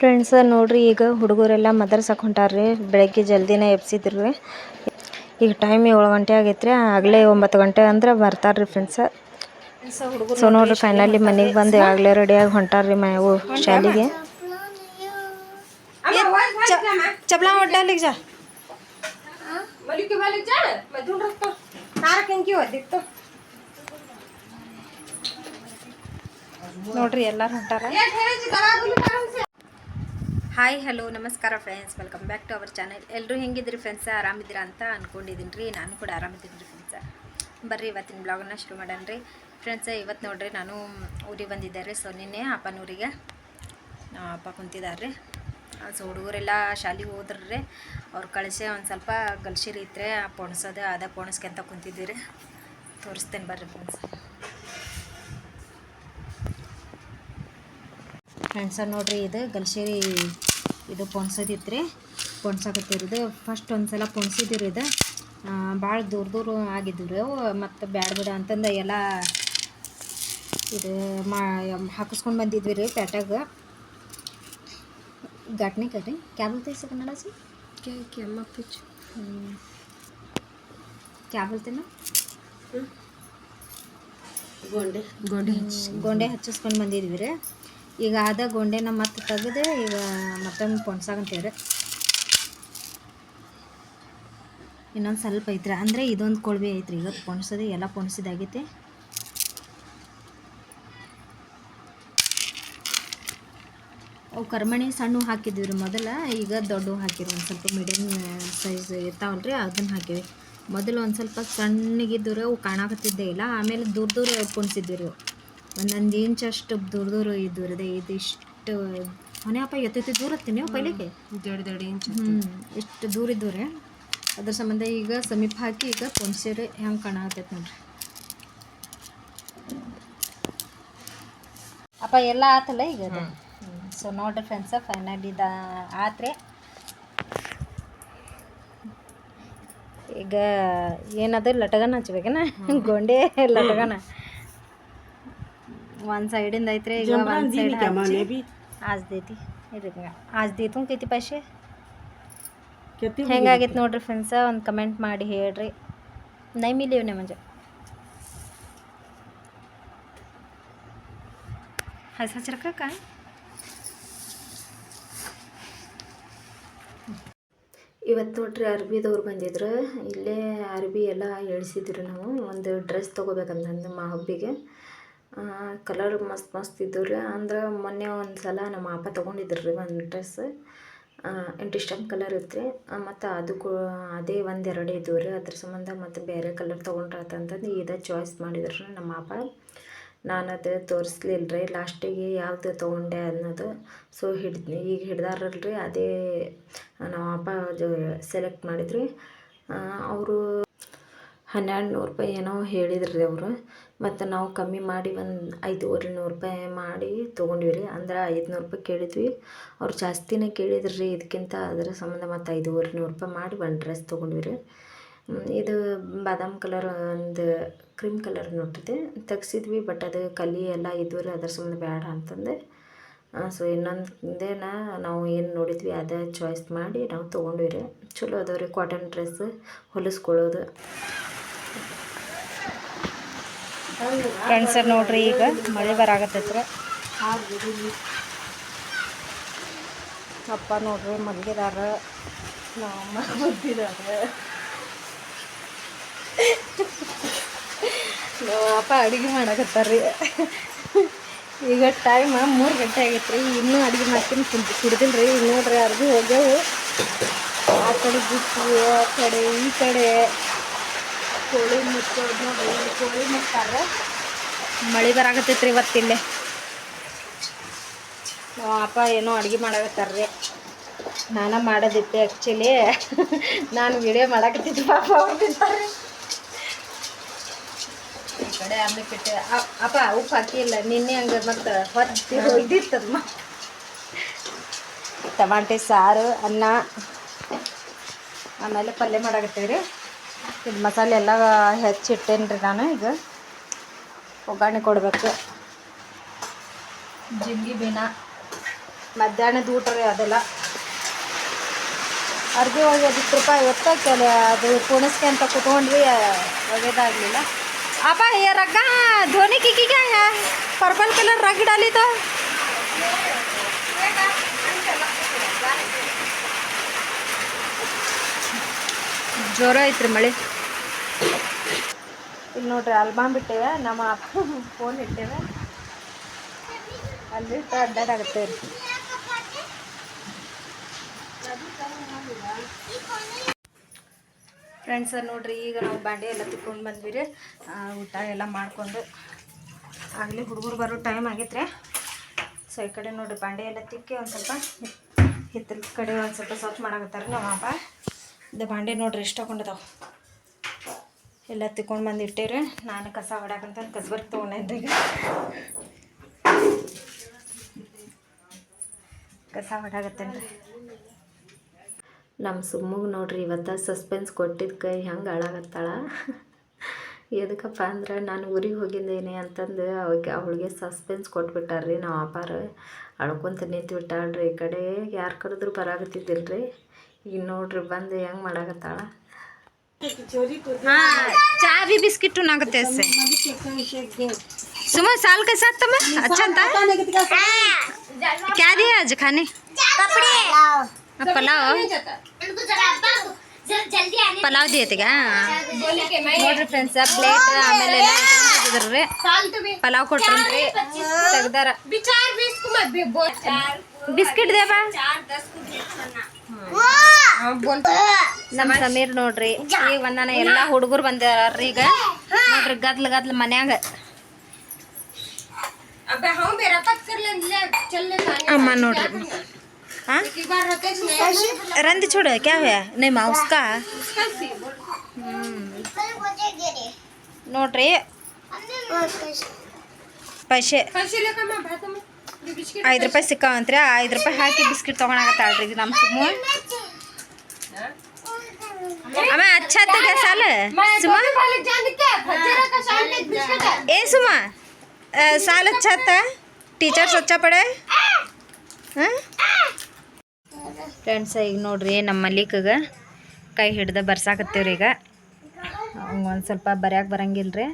Friends ನೋಡ್ರಿ ಈಗ ಹುಡುಗರೆಲ್ಲ ಮದರ್ಸ್ ಹಾಕೊಂಟಾರ್ರಿ ಬೆಳಗ್ಗೆ ಜಲ್ದಿನೇ ರೀ ಈಗ ಟೈಮ್ ಏಳು ಗಂಟೆ ಆಗೈತ್ರಿ. ಆಗಲೇ ಒಂಬತ್ತು ಗಂಟೆ ಅಂದ್ರೆ ಬರ್ತಾರ್ರಿ ಫ್ರೆಂಡ್ಸ್ ಸೊ ನೋಡ್ರಿ ಫೈನಲಿ ಮನೆಗೆ ಬಂದು ಆಗಲೇ ರೆಡಿಯಾಗಿ ಹೊಂಟಾರ್ರಿ ಮನೆಗೂ ಶಾಲೆಗೆ. ನೋಡ್ರಿ ಎಲ್ಲಾರು ಹೊಂಟಾರ. ಹಾಯ್ ಹಲೋ ನಮಸ್ಕಾರ friends welcome back to our channel ಎಲ್ಲರೂ ಹೆಂಗಿದ್ರಿ ಫ್ರೆಂಡ್ಸ ಆರಾಮಿದ್ದೀರಾ ಅಂತ ಅಂದ್ಕೊಂಡಿದ್ದೀನಿ ರೀ ನಾನು ಕೂಡ ಆರಾಮಿದ್ದೀನಿ ರೀ ಫ್ರೆಂಡ್ಸ ಬರ್ರಿ, ಇವತ್ತಿನ ಬ್ಲಾಗನ್ನ ಶುರು ಮಾಡೋಣ ರೀ ಫ್ರೆಂಡ್ಸ ಇವತ್ತು ನೋಡ್ರಿ ನಾನು ಊರಿಗೆ ಬಂದಿದ್ದೆ ರೀ. ಸೊ ನಿನ್ನೆ ಅಪ್ಪನೂರಿಗೆ ನಮ್ಮ ಅಪ್ಪ ಕುಂತಿದ್ದಾರೆ ಸೊ ಹುಡುಗರೆಲ್ಲ ಶಾಲೆಗೆ ಹೋದ್ರಿ ಅವ್ರು ಕಳಿಸಿ ಒಂದು ಸ್ವಲ್ಪ ಗಲ್ಸಿರಿ ಇತ್ತು ಪೊಣಸೋದು, ಅದ ಪೊಣಸ್ಕೊಂತ ಕುಂತಿದ್ದೀರಿ. ತೋರಿಸ್ತೇನೆ ಬರ್ರಿ ಫ್ರೆಂಡ್ಸ್ ಫ್ರೆಂಡ್ಸ ನೋಡ್ರಿ, ಇದು ಗಲ್ಶೇರಿ ಇದು ಪೊಣ್ಸೋದಿತ್ತು ರೀ ಇದು. ಫಸ್ಟ್ ಒಂದು ಸಲ ಪೊಣ್ಸಿದ್ದೀರಿ ಇದು ಭಾಳ ದೂರ ದೂರ ಆಗಿದ್ದವು ರೀ ಅವು. ಮತ್ತು ಬ್ಯಾಡ ಬಿಡ ಅಂತಂದು ಎಲ್ಲ ಇದು ಮಾ ಹಾಕಿಸ್ಕೊಂಡು ಬಂದಿದ್ವಿ ರೀ ಪ್ಯಾಟಾಗ ಘಟನೆ ರೀ ಕ್ಯಾಬಲ್ ತೈಸ ಕನ್ನಡ ಸಿ? ಕ್ಯಾ ಕ್ಯಾಮ ಪಿಚ್ ಕ್ಯಾಬಲ್ ಗೊಂಡೆ. ಗೊಂಡೆ ಗೊಂಡೆ ಹಚ್ಚಿಸ್ಕೊಂಡು ಬಂದಿದ್ವಿ ರೀ ಈಗ ಆದ ಗೊಂಡೆನ ಮತ್ತೆ ತೆಗೆದು ಈಗ ಮತ್ತೊಂದು ಪೊಣ್ಸಾಗಂತೀವಿ ರೀ ಇನ್ನೊಂದು ಸ್ವಲ್ಪ ಐತ್ರಿ. ಅಂದರೆ ಇದೊಂದು ಕೊಳವೆ ಐತ್ರಿ. ಈಗ ಪೊಣ್ಸೋದು ಎಲ್ಲ ಪೊಣ್ಸಿದಾಗೈತಿ. ಅವು ಕರ್ಮಣಿ ಸಣ್ಣ ಹಾಕಿದ್ವಿ ರೀ ಮೊದಲ. ಈಗ ದೊಡ್ಡವು ಹಾಕಿರಿ ಒಂದು ಸ್ವಲ್ಪ ಮೀಡಿಯಮ್ ಸೈಜ್ ಇರ್ತಾವಲ್ಲ ರೀ ಅದನ್ನು ಹಾಕಿವಿ ಮೊದಲು ಒಂದು ಸ್ವಲ್ಪ ಸಣ್ಣಗಿದ್ದು ಅವು ಕಾಣಕತ್ತಿದ್ದೇ ಇಲ್ಲ. ಆಮೇಲೆ ದೂರ ದೂರ ಪೊಣ್ಸಿದ್ವಿ ರೀ ಒಂದೊಂದು ಇಂಚಷ್ಟು ದೂರ ದೂರ ಇದ್ದು ಇದು ಇಷ್ಟು ಮನೆ ಹಬ್ಬ ಎತ್ತೈತಿ ದೂರ ನೀವು ಪೈಲಿಗೆ? ದೊಡ್ಡ ದೊಡ್ಡ ಇಂಚ್ ಹ್ಞೂ ಇಷ್ಟು ದೂರ ಇದ್ದವ್ರೆ. ಅದ್ರ ಸಂಬಂಧ ಈಗ ಸಮೀಪ ಹಾಕಿ ಈಗ ಪೊನ್ಸೀರೆ ಹೆಂಗೆ ಕಾಣತೈತೆ ನೋಡ್ರಿ. ಅಪ್ಪ ಎಲ್ಲ ಆತಲ್ಲ ಈಗ ಸೊ ನೋಡ್ರಿ ಫ್ರೆಂಡ್ಸ ಫೈನಲ್ ಇದ ಆತ್ರೆ. ಈಗ ಏನದ ಲಟಗನ ಹಚ್ಬೇಕೇನ? ಗೊಂಡೆ ಲಟಗನ. ಒಂದು ಸೈಡಿಂದ ಐತ್ರಿ ಈಗ ಒಂದು ಸೈಡ್ ಹಚ್ಚಿ आज देती ಇದ್ರಂಗ आज देतू किती पैसे ಹೆಂಗಾಗೈತೆ ನೋಡ್ರಿ ಫ್ರೆಂಡ್ಸ ಒಂದು ಕಮೆಂಟ್ ಮಾಡಿ ಹೇಳ್ರಿ ನೈ ಮಿಲಿಯವನೆ म्हणजे ಹಸ ರೊಕ್ಕ ಇವತ್ತು ನೋಡ್ರಿ ಅರ್ಬಿದವ್ರು ಬಂದಿದ್ರು ಇಲ್ಲೇ ಅರ್ಬಿ ಎಲ್ಲ ಎಳ್ಸಿದ್ರು ನಾವು ಒಂದು ಡ್ರೆಸ್ ತೊಗೋಬೇಕಂತಂದು ಮಾ ಹಬ್ಬಿಗೆ ಕಲರ್ ಮಸ್ತ್ ಮಸ್ತ್ ಇದ್ದವು ರೀ. ಅಂದ್ರೆ ಮೊನ್ನೆ ಒಂದು ಸಲ ನಮ್ಮ ಅಪ್ಪ ತೊಗೊಂಡಿದ್ರು ರೀ ಒಂದು ಡ್ರೆಸ್ ಇಂಟಿಸ್ಟಮ್ ಕಲರ್ ಇತ್ತು ರೀ. ಮತ್ತು ಅದು ಕೂ, ಅದೇ ಎರಡು ಇದ್ದವು ರೀ. ಅದ್ರ ಸಂಬಂಧ ಮತ್ತು ಬೇರೆ ಕಲರ್ ತೊಗೊಂಡ್ರಂತಂದು ಇದೇ ಚಾಯ್ಸ್ ಮಾಡಿದ್ರು ರೀ ನಮ್ಮ ಅಪ್ಪ. ನಾನು ಅದು ತೋರಿಸ್ಲಿಲ್ಲ ರೀ. ಲಾಸ್ಟಿಗೆ ಯಾವುದು ತೊಗೊಂಡೆ ಅನ್ನೋದು. ಸೊ ಹಿಡ್ದು, ಈಗ ಹಿಡ್ದಾರಲ್ರಿ ಅದೇ ನಮ್ಮ ಅಪ್ಪ ಅದು ಸೆಲೆಕ್ಟ್ ಮಾಡಿದ್ರಿ ಅವರು ಹನ್ನೆರಡು ನೂರು ರೂಪಾಯಿ ಏನೋ ಹೇಳಿದ್ರು ಅವರು. ಮತ್ತು ನಾವು ಕಮ್ಮಿ ಮಾಡಿ ಒಂದು ಐದುವರೆ ನೂರು ರೂಪಾಯಿ ಮಾಡಿ ತೊಗೊಂಡ್ವಿ ರೀ ಅಂದ್ರೆ ಐದುನೂರು ರೂಪಾಯಿ ಕೇಳಿದ್ವಿ. ಅವ್ರು ಜಾಸ್ತಿನೇ ಕೇಳಿದ್ರು. ರೀ ಇದಕ್ಕಿಂತ ಅದರ ಸಂಬಂಧ ಮತ್ತು ಐದುವರೆ ನೂರು ರೂಪಾಯಿ ಮಾಡಿ ಒಂದು ಡ್ರೆಸ್ ತೊಗೊಂಡ್ವಿ ರೀ ಇದು ಬಾದಾಮ್ ಕಲರ್ ಒಂದು ಕ್ರೀಮ್ ಕಲರ್ ನೋಡ್ತಿದ್ದೆ. ತೆಗ್ಸಿದ್ವಿ, ಬಟ್ ಅದು ಕಲಿ ಎಲ್ಲ ಇದ್ವು ರೀ, ಅದ್ರ ಸಂಬಂಧ ಬೇಡ ಅಂತಂದೆ. ಸೊ ಇನ್ನೊಂದೇನ ನಾವು ಏನು ನೋಡಿದ್ವಿ, ಅದೇ ಚಾಯ್ಸ್ ಮಾಡಿ ನಾವು ತೊಗೊಂಡ್ವಿ ರೀ ಚಲೋ ಅದಾವ ರೀ ಕಾಟನ್ ಡ್ರೆಸ್ ಹೊಲಿಸ್ಕೊಳ್ಳೋದು. ಫ್ರೆಂಡ್ಸ್ ನೋಡ್ರಿ, ಈಗ ಮಳೆ ಬರಾಗತ್ತೈತ್ರ ಅಪ್ಪ ನೋಡ್ರಿ, ಮಲಗಿದಾರ. ನಮ್ಮ ನಮ್ಮ ಅಪ್ಪ ಅಡುಗೆ ಮಾಡಾಕತ್ತಾರ್ರಿ. ಈಗ ಟೈಮ್ ಮೂರು ಗಂಟೆ ಆಗೈತ್ರಿ. ಇನ್ನೂ ಅಡುಗೆ ಮಾಡ್ತೀನಿ, ಕುಡ್ ಕುಡ್ದಿಲ್ಲ ರೀ ನೋಡ್ರಿ ಅರ್ಬಿ ಹೋಗ್ಯಾವು. ಆ ಕಡೆ ಬಿಟ್ಟು ಆ ಕಡೆ ಈ ಕಡೆ. ಕೋಳಿ ಮುಚ್ಚೋದು ನೋಡಿ ಕೋಳಿ ಮುಚ್ತಾರ. ಮಳೆ ಬರಾಕತ್ತೈತ್ರಿ ಇವತ್ತಿಲ್ಲೇ. ಅಪ್ಪ ಏನೋ ಅಡುಗೆ ಮಾಡಕತ್ತಾರ್ರಿ. ನಾನು ಮಾಡೋದಿತ್ತು ಆ್ಯಕ್ಚುಲಿ ನಾನು ವಿಡಿಯೋ ಮಾಡಕತ್ತಿದ್ದೆ ಪಾಪ, ಅವ್ರು ಕಡೆ ಕಡೆ ಅಪ್ಪ ಉಪ್ಪು ಹಾಕಿಲ್ಲ, ನಿನ್ನೆ ಹಂಗೆ ಮತ್ತೆ ಹೊತ್ತಿ ಹೋಯ್ದಿತ್ತದ ಟಮಾಟೆ, ಸಾರು, ಅನ್ನ, ಆಮೇಲೆ ಪಲ್ಯ ಮಾಡಾಕತ್ತೀವಿ ರೀ ಇದು ಮಸಾಲೆ ಎಲ್ಲ ಹೆಚ್ಚಿಟ್ಟೇನಿ ರೀ ನಾನು ಈಗ. ಒಗ್ಗರಣೆ ಕೊಡಬೇಕು. ಜಿಂಗಿ ಬೀನ. ಮಧ್ಯಾಹ್ನದ ಊಟ ರೀ ಅದೆಲ್ಲ. ಅರ್ಬಿ ಒಗೆದಿತ್ತು ರೂಪಾಯಿ ಇವತ್ತು ಕೆಲ ಅದು ಕುಣಿಸ್ಕೆ ಅಂತ ಕುತ್ಕೊಂಡ್ವಿ ಒಗೆದಾಗಲಿಲ್ಲ. ಅಪ್ಪ ಏ ರಗ್ಗ ಧೋನಿ ಕಿಕ್ಕಿಗೆ ಪರ್ಪಲ್ ಕಲರ್ ರಗ್ ಇಡಲಿತ ಜ್ವರ ಐತ್ರಿ ಮಳೆ. ಇಲ್ಲಿ ನೋಡ್ರಿ ಅಲ್ಬಾಮ್ ಬಿಟ್ಟೇವೆ, ನಮ್ಮ ಫೋನ್ ಇಟ್ಟೇವೆ. ಅಲ್ಲಿ ಅಡ್ಡಾಡಾಗುತ್ತೆ ರೀ ಫ್ರೆಂಡ್ಸ್ ನೋಡ್ರಿ, ಈಗ ನಾವು ಬಾಂಡೆ ಎಲ್ಲ ತಿಕ್ಕೊಂಡು ಬಂದ್ವಿ ರೀ ಊಟ ಎಲ್ಲ ಮಾಡಿಕೊಂಡು ಆಗಲಿ ಹುಡುಗರು ಬರೋ ಟೈಮ್ ಆಗೈತ್ರಿ. ಸೊ ಈ ಕಡೆ ನೋಡ್ರಿ ಬಾಂಡೆ ಎಲ್ಲ ತಿಕ್ಕಿ ಒಂದು ಸ್ವಲ್ಪ ಹಿತ್ತಲ ಕಡೆ ಒಂದು ಸ್ವಲ್ಪ ಸ್ವಚ್ಛ ಮಾಡಾಕತ್ತಾರೆ ನಮ್ಮ ಅಪ್ಪ ಇದು ಬಾಂಡೆ ನೋಡ್ರಿ ಎಷ್ಟು ಹಾಕೊಂಡದಾವ ಎಲ್ಲ ತಿಕೊಂಡು ಬಂದು ನಾನು ಕಸ ಹೊಡಕಂತ ಕಸಬರ್ಗ್ ತೊಗೊಂಡಿದ್ದೆ ಕಸ ಹೊಡ್ಯಾಕತ್ತೇನೆ ರೀ ನಮ್ಮ ಸುಮ್ಮಗೆ ನೋಡ್ರಿ, ಇವತ್ತು ಸಸ್ಪೆನ್ಸ್ ಕೊಟ್ಟಿದ್ದ ಕೈ ಹೆಂಗೆ ಹಾಳಾಗತ್ತಾಳ. ಎದಕ್ಕಪ್ಪ ಅಂದ್ರೆ, ನಾನು ಊರಿಗೆ ಹೋಗಿದ್ದೇನೆ ಅಂತಂದು ಅವಕ್ಕೆ ಅವಳಿಗೆ ಸಸ್ಪೆನ್ಸ್ ಕೊಟ್ಬಿಟ್ಟಾರ್ರಿ ನಾವು ಅಪ್ಪಾರ ಅಳ್ಕೊಂತ ನಿಂತು ಬಿಟ್ಟಾಳ್ರಿ ಈ ಕಡೆ ಯಾರು ಕರೆದ್ರೂ ಬರಾಗತ್ತಿದ್ದಿಲ್ಲ ರೀ ಈಗ ನೋಡ್ರಿ ಬಂದು ಹೆಂಗೆ ಮಾಡಾಕತ್ತಾಳ. हाँ चाय भी बिस्किट नागते इससे सुमन साल के साथ तुम्हें अच्छा था क्या दिया आज खाने ಪಲಾವ್ ಪಲಾವ್ ದಿಯೇ क्या ನೋಡ್ರಿ ಫ್ರೆಂಡ್ಸ್ ಪ್ಲೇಟ್ ಆಮೇಲೆ ಎಲ್ಲ ಇಟ್ಕೊಂಡಿದ್ರಿ ಪಲಾವ್ ಕೊಟ್ರಿ ತೆಗ್ದಾರ ಬಿಸ್ಕಿಟ್ ದೇವ ನಮ್ಮ ಸಮೀರ್ ನೋಡ್ರಿ ಈಗ ಒಂದಾನ ಎಲ್ಲ ಹುಡುಗರು ಬಂದಾರ್ರಿ ಈಗ ನೋಡ್ರಿ ಗದ್ಲ ಗದ್ಲ ಮನ್ಯಾಗ ಅಮ್ಮ ನೋಡ್ರಿ हाँ रंद छोड़ो क्या हुआ नहीं माँ उसका ನೋಡ್ರಿ ಪೈಸೆ ಐದು ರೂಪಾಯಿ ಸಿಕ್ಕಾವಂತ್ರಿ ಐದು ರೂಪಾಯಿ ಹಾಕಿ ಬಿಸ್ಕಿಟ್ ತೊಗೊಳಕತ್ತಾಳ್ರಿ ಇದು ನಮ್ಮ ಸುಮ್ಮ ಅಮ್ಮ ಅಚ್ಚಾತಗ ಸಾಲ? ಸುಮ? ಏ ಸುಮ ಸಾಲ ಅಚ್ಚಾತ ಟೀಚರ್ ಸ್ವಚ್ಛ ಪಡೆ. ಫ್ರೆಂಡ್ಸ್ ಫ್ರೆಂಡ್ಸ ಈಗ ನೋಡ್ರಿ, ನಮ್ಮ ಮಲ್ಲಿಕಗ ಕೈ ಹಿಡ್ದು ಬರ್ಸಾಕತ್ತೀವ್ರಿ ಈಗ. ಒಂದು ಸ್ವಲ್ಪ ಬರ್ಯಾಕೆ ಬರಂಗಿಲ್ಲ ರೀ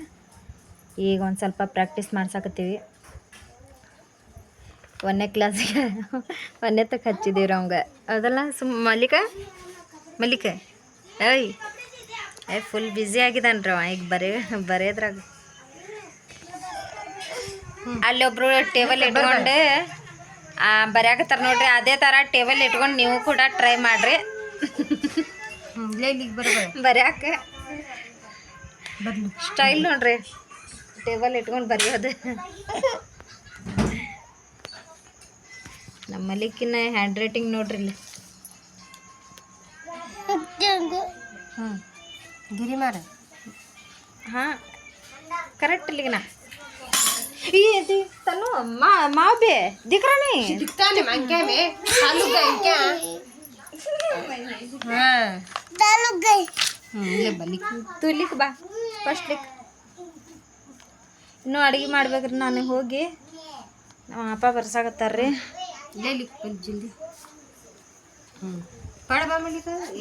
ಈಗ ಒಂದು ಸ್ವಲ್ಪ ಪ್ರಾಕ್ಟೀಸ್ ಮಾಡ್ಸಾಕತ್ತೀವಿ. ಒಂದನೇ ಕ್ಲಾಸಿಗೆ ಒಂದನೇ ತಕ್ಕ ಹಚ್ಚಿದ್ದೀವಿ ರೀ ಅವಂಗೆ. ಅದಲ್ಲ ಸುಮ್ ಮಲ್ಲಿಕ? ಮಲ್ಲಿಕ? ಏಯ್. ಏ ಫುಲ್ ಬ್ಯುಸಿ ಆಗಿದ್ದಾನೆ ರೀ ಅವ. ಈಗ ಬರೀ ಬರೆಯೋದ್ರಾಗ ಅಲ್ಲೊಬ್ರು ಟೇಬಲ್ ಇಟ್ಕೊಂಡು ಬರ್ಯಾಕತ್ತಾರ ನೋಡ್ರಿ. ಅದೇ ಥರ ಟೇಬಲ್ ಇಟ್ಕೊಂಡು ನೀವು ಕೂಡ ಟ್ರೈ ಮಾಡ್ರಿ. ಬರ್ಯಾಕ. ಸ್ಟೈಲ್ ನೋಡ್ರಿ. ಟೇಬಲ್ ಇಟ್ಕೊಂಡು ಬರೆಯೋದು. ನಮ್ಮಲ್ಲಿಕ್ಕಿನ್ನ ಹ್ಯಾಂಡ್ ರೈಟಿಂಗ್ ನೋಡ್ರಿ ಇಲ್ಲಿ. ಹ್ಞೂ ಗಿರಿ ಹಾಂ ಕರೆಕ್ಟ್ ಇಲ್ಲಿಗಿನ ಈ ತನು ಮಾ ಹಾಂ. ಬಾ. ಫಸ್ಟ್ ಲಿಕ್ ಮಾಡ್ಬೇಕ್ರಿ ನಾನು ಹೋಗಿ. ನಮ್ಮ ಅಪ್ಪ ಬರ್ಸಾಕತ್ತಾರ್ರಿ. ಜಲ್ದಿ.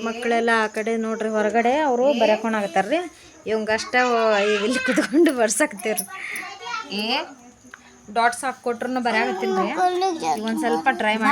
ಮಕ್ಕಳೆಲ್ಲ ಆ ಕಡೆ ನೋಡ್ರಿ ಹೊರಗಡೆ ಅವರು ಬರಕೊಂಡಾಗತ್ತಾರ್ರಿ ಇವಂಗ ಅಷ್ಟ ಈಗ ಇಲ್ಲಿ ಕುತ್ಕೊಂಡು ಬರ್ಸಾಕತ್ತೀವ್ರಿ. ಏ ಡಾಟ್ಸ್ ಹಾಕೊಟ್ರು ಬರಾಕತ್ತೀನಿ ರೀ ಒಂದು ಸ್ವಲ್ಪ ಟ್ರೈ ಮಾಡಿ